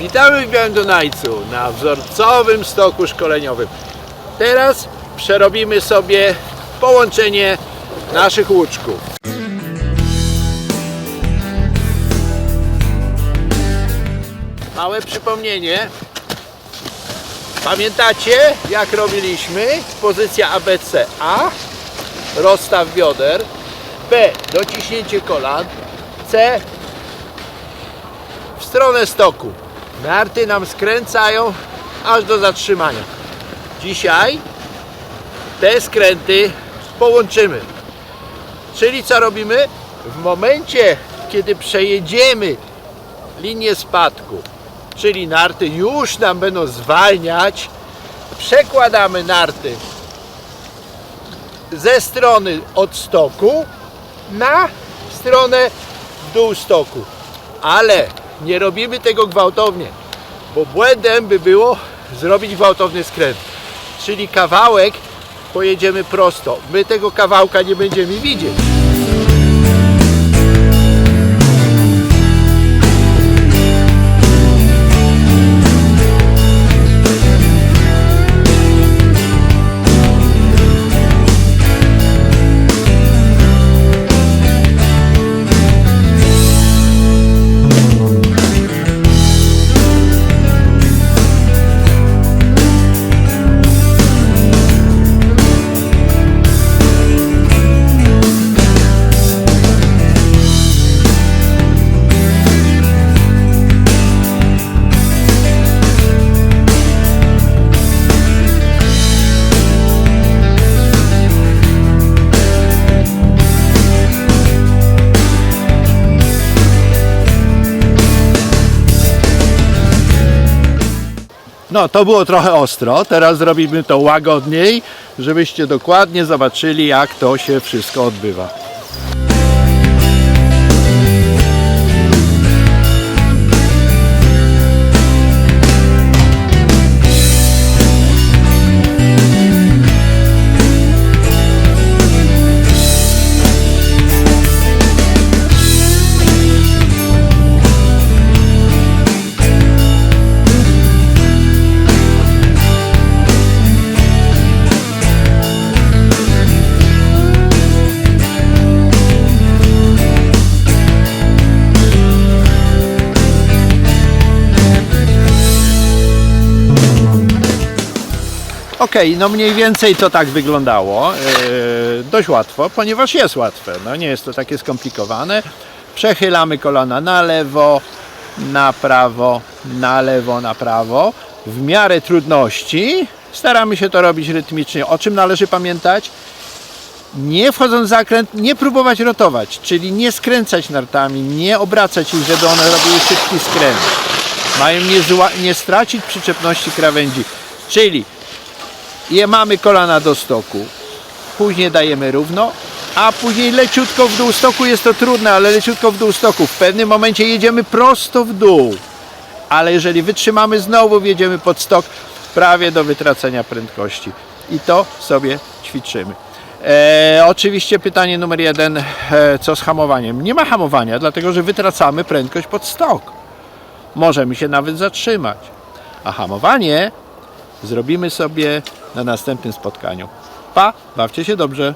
Witamy w Białym Dunajcu na wzorcowym stoku szkoleniowym. Teraz przerobimy sobie połączenie naszych łuczków. Małe przypomnienie. Pamiętacie jak robiliśmy? Pozycja ABC A, rozstaw bioder, B, dociśnięcie kolan, C, w stronę stoku. Narty nam skręcają aż do zatrzymania. Dzisiaj te skręty połączymy. Czyli co robimy? W momencie, kiedy przejedziemy linię spadku, czyli narty już nam będą zwalniać, przekładamy narty ze strony od stoku na stronę dół stoku. Ale nie robimy tego gwałtownie, bo błędem by było zrobić gwałtowny skręt. Czyli kawałek pojedziemy prosto. My tego kawałka nie będziemy widzieć. No, to było trochę ostro. Teraz zrobimy to łagodniej, żebyście dokładnie zobaczyli, jak to się wszystko odbywa. Okej, no mniej więcej to tak wyglądało. Yy, dość łatwo, ponieważ jest łatwe. No nie jest to takie skomplikowane. Przechylamy kolana na lewo, na prawo, na lewo, na prawo. W miarę trudności staramy się to robić rytmicznie. O czym należy pamiętać? Nie wchodząc w zakręt, nie próbować rotować, czyli nie skręcać nartami, nie obracać ich, żeby one robiły szybki skręt. Mają nie, nie stracić przyczepności krawędzi. Czyli je mamy kolana do stoku, później dajemy równo, a później leciutko w dół stoku, jest to trudne, ale leciutko w dół stoku. W pewnym momencie jedziemy prosto w dół, ale jeżeli wytrzymamy, znowu wjedziemy pod stok prawie do wytracenia prędkości. I to sobie ćwiczymy. E, oczywiście pytanie numer jeden, e, co z hamowaniem? Nie ma hamowania, dlatego że wytracamy prędkość pod stok. Możemy się nawet zatrzymać. A hamowanie zrobimy sobie na następnym spotkaniu. Pa, bawcie się dobrze.